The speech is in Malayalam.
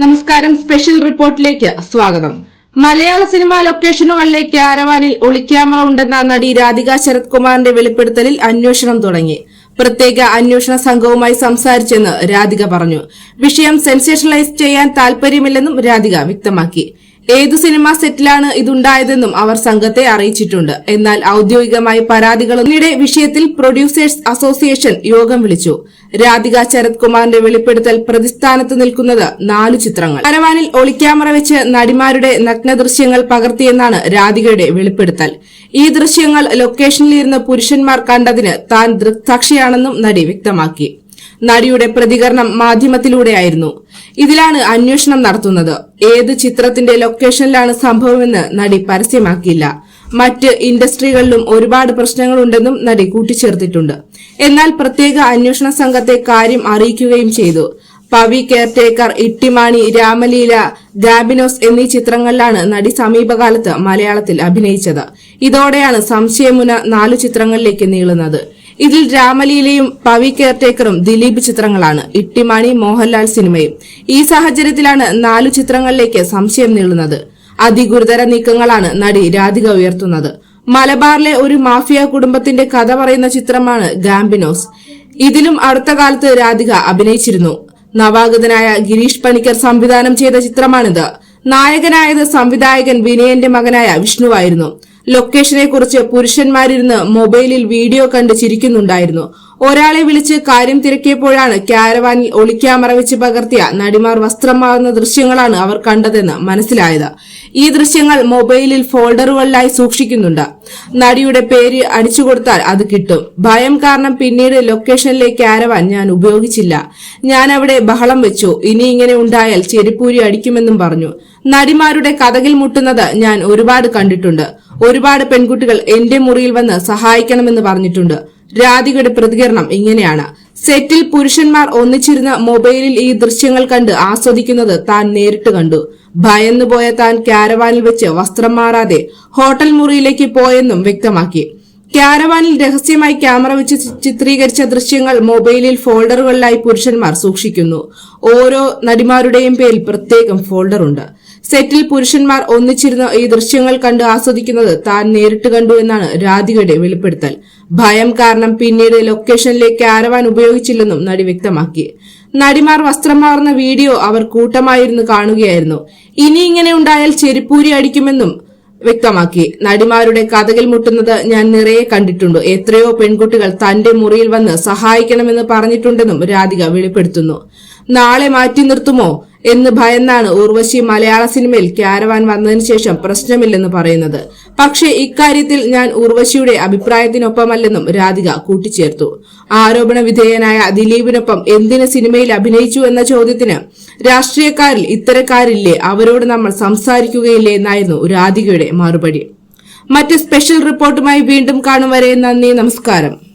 നമസ്കാരം. സ്പെഷ്യൽ റിപ്പോർട്ടിലേക്ക് സ്വാഗതം. മലയാള സിനിമാ ലൊക്കേഷനുകളിലെ ക്യാരവാനിൽ ഒളിക്യാമറ ഉണ്ടെന്ന നടി രാധിക ശരത് കുമാറിന്റെ വെളിപ്പെടുത്തലിൽ അന്വേഷണം തുടങ്ങി. പ്രത്യേക അന്വേഷണ സംഘവുമായി സംസാരിച്ചെന്ന് രാധിക പറഞ്ഞു. വിഷയം സെൻസേഷണലൈസ് ചെയ്യാൻ താൽപര്യമില്ലെന്നും രാധിക വ്യക്തമാക്കി. ഏതു സിനിമാ സെറ്റിലാണ് ഇതുണ്ടായതെന്നും അവർ സംഘത്തെ അറിയിച്ചിട്ടുണ്ട്. എന്നാൽ ഔദ്യോഗികമായി പരാതികളൊന്നിടെ വിഷയത്തിൽ പ്രൊഡ്യൂസേഴ്സ് അസോസിയേഷൻ യോഗം വിളിച്ചു. രാധിക ശരത് കുമാറിന്റെ വെളിപ്പെടുത്തൽ പ്രതിസ്ഥാനത്ത് നിൽക്കുന്നത് നാലു ചിത്രങ്ങൾ. കരവാനിൽ ഒളിക്യാമറ വെച്ച് നടിമാരുടെ നഗ്ന ദൃശ്യങ്ങൾ പകർത്തിയെന്നാണ് രാധികയുടെ വെളിപ്പെടുത്തൽ. ഈ ദൃശ്യങ്ങൾ ലൊക്കേഷനിലിരുന്ന് പുരുഷന്മാർ കണ്ടതിന് താൻ ദൃക്സാക്ഷിയാണെന്നും നടി വ്യക്തമാക്കി. നടിയുടെ പ്രതികരണം മാധ്യമത്തിലൂടെയായിരുന്നു. ഇതിലാണ് അന്വേഷണം നടത്തുന്നത്. ഏത് ചിത്രത്തിന്റെ ലൊക്കേഷനിലാണ് സംഭവമെന്ന് നടി പരസ്യമാക്കിയില്ല. മറ്റ് ഇൻഡസ്ട്രികളിലും ഒരുപാട് പ്രശ്നങ്ങളുണ്ടെന്നും നടി കൂട്ടിച്ചേർത്തിട്ടുണ്ട്. എന്നാൽ പ്രത്യേക അന്വേഷണ സംഘത്തെ കാര്യം അറിയിക്കുകയും ചെയ്തു. പവി കെയർടേക്കർ ഇട്ടിമാണി രാമലീല ഗാബിനോസ് എന്നീ ചിത്രങ്ങളിലാണ് നടി സമീപകാലത്ത് മലയാളത്തിൽ അഭിനയിച്ചത്. ഇതോടെയാണ് സംശയമുന നാലു ചിത്രങ്ങളിലേക്ക് നീളുന്നത്. ഇതിൽ രാമലീലയും പവി കെയർടേക്കറും ദിലീപ് ചിത്രങ്ങളാണ്. ഇട്ടിമാണി മോഹൻലാൽ സിനിമയും. ഈ സാഹചര്യത്തിലാണ് നാലു ചിത്രങ്ങളിലേക്ക് സംശയം നീളുന്നത്. അതിഗുരുതര നീക്കങ്ങളാണ് നടി രാധിക ഉയർത്തുന്നത്. മലബാറിലെ ഒരു മാഫിയ കുടുംബത്തിന്റെ കഥ പറയുന്ന ചിത്രമാണ് ഗാംബിനോസ്. ഇതിലും അടുത്ത കാലത്ത് രാധിക അഭിനയിച്ചിരുന്നു. നവാഗതനായ ഗിരീഷ് പണിക്കർ സംവിധാനം ചെയ്ത ചിത്രമാണിത്. നായകനായത് സംവിധായകൻ വിനയന്റെ മകനായ വിഷ്ണുവായിരുന്നു. ലൊക്കേഷനെ കുറിച്ച് പുരുഷന്മാരിരുന്ന് മൊബൈലിൽ വീഡിയോ കണ്ട് ചിരിക്കുന്നുണ്ടായിരുന്നു. ഒരാളെ വിളിച്ച് കാര്യം തിരക്കിയപ്പോഴാണ് ക്യാരവാനിൽ ഒളിക്യാമറ വെച്ച് പകർത്തിയ നടിമാർ വസ്ത്രം മാറുന്ന ദൃശ്യങ്ങളാണ് അവർ കണ്ടതെന്ന് മനസ്സിലായത്. ഈ ദൃശ്യങ്ങൾ മൊബൈലിൽ ഫോൾഡറുകളിലായി സൂക്ഷിക്കുന്നുണ്ട്. നടിയുടെ പേര് അടിച്ചു കൊടുത്താൽ അത് കിട്ടും. ഭയം കാരണം പിന്നീട് ലൊക്കേഷനിലെ ക്യാരവാൻ ഞാൻ ഉപയോഗിച്ചില്ല. ഞാൻ അവിടെ ബഹളം വെച്ചു. ഇനി ഇങ്ങനെ ഉണ്ടായാൽ ചെരിപ്പൂരി അടിക്കുമെന്നും പറഞ്ഞു. നടിമാരുടെ കഥകിൽ മുട്ടുന്നത് ഞാൻ ഒരുപാട് കണ്ടിട്ടുണ്ട്. ഒരുപാട് പെൺകുട്ടികൾ എന്റെ മുറിയിൽ വന്ന് സഹായിക്കണമെന്ന് പറഞ്ഞിട്ടുണ്ട്. രാധികയുടെ പ്രതികരണം ഇങ്ങനെയാണ്. സെറ്റിൽ പുരുഷന്മാർ ഒന്നിച്ചിരുന്ന മൊബൈലിൽ ഈ ദൃശ്യങ്ങൾ കണ്ട് ആസ്വദിക്കുന്നത് താൻ നേരിട്ട് കണ്ടു. ഭയന്നുപോയ താൻ കാരവാനിൽ വെച്ച് വസ്ത്രം മാറാതെ ഹോട്ടൽ മുറിയിലേക്ക് പോയെന്നും വ്യക്തമാക്കി. ക്യാരവാനിൽ രഹസ്യമായി ക്യാമറ വെച്ച് ചിത്രീകരിച്ച ദൃശ്യങ്ങൾ മൊബൈലിൽ ഫോൾഡറുകളിലായി പുരുഷന്മാർ സൂക്ഷിക്കുന്നു. ഓരോ നടിമാരുടെയും പേരിൽ പ്രത്യേകം ഫോൾഡറുണ്ട്. സെറ്റിൽ പുരുഷന്മാർ ഒന്നിച്ചിരുന്ന ഈ ദൃശ്യങ്ങൾ കണ്ട് ആസ്വദിക്കുന്നത് താൻ നേരിട്ട് കണ്ടു എന്നാണ് രാധികയുടെ വെളിപ്പെടുത്തൽ. ഭയം കാരണം പിന്നീട് ലൊക്കേഷനിലേക്ക് ആരവാൻ ഉപയോഗിച്ചില്ലെന്നും നടി വ്യക്തമാക്കി. നടിമാർ വസ്ത്രം മാറുന്ന വീഡിയോ അവർ കൂട്ടമായിരുന്നു കാണുകയായിരുന്നു. ഇനി ഇങ്ങനെ ഉണ്ടായാൽ ചെരിപ്പൂരി അടിക്കുമെന്നും വ്യക്തമാക്കി. നടിമാരുടെ കഥകിൽ മുട്ടുന്നത് ഞാൻ നിറയെ കണ്ടിട്ടുണ്ട്. എത്രയോ പെൺകുട്ടികൾ തന്റെ മുറിയിൽ വന്ന് സഹായിക്കണമെന്ന് പറഞ്ഞിട്ടുണ്ടെന്നും രാധിക വെളിപ്പെടുത്തുന്നു. നാളെ മാറ്റി നിർത്തുമോ എന്ന് ഭയന്നാണ് ഉർവശി മലയാള സിനിമയിൽ ക്യാരവാൻ വന്നതിന് ശേഷം പ്രശ്നമില്ലെന്ന് പറയുന്നത്. പക്ഷേ ഇക്കാര്യത്തിൽ ഞാൻ ഉർവശിയുടെ അഭിപ്രായത്തിനൊപ്പമല്ലെന്നും രാധിക കൂട്ടിച്ചേർത്തു. ആരോപണ വിധേയനായ ദിലീപിനൊപ്പം എന്തിന് സിനിമയിൽ അഭിനയിച്ചു എന്ന ചോദ്യത്തിന് രാഷ്ട്രീയക്കാരിൽ ഇത്തരക്കാരില്ലേ അവരോട് നമ്മൾ സംസാരിക്കുകയില്ലേ എന്നായിരുന്നു രാധികയുടെ മറുപടി. മറ്റ് സ്പെഷ്യൽ റിപ്പോർട്ടുമായി വീണ്ടും കാണും വരെ നന്ദി നമസ്കാരം.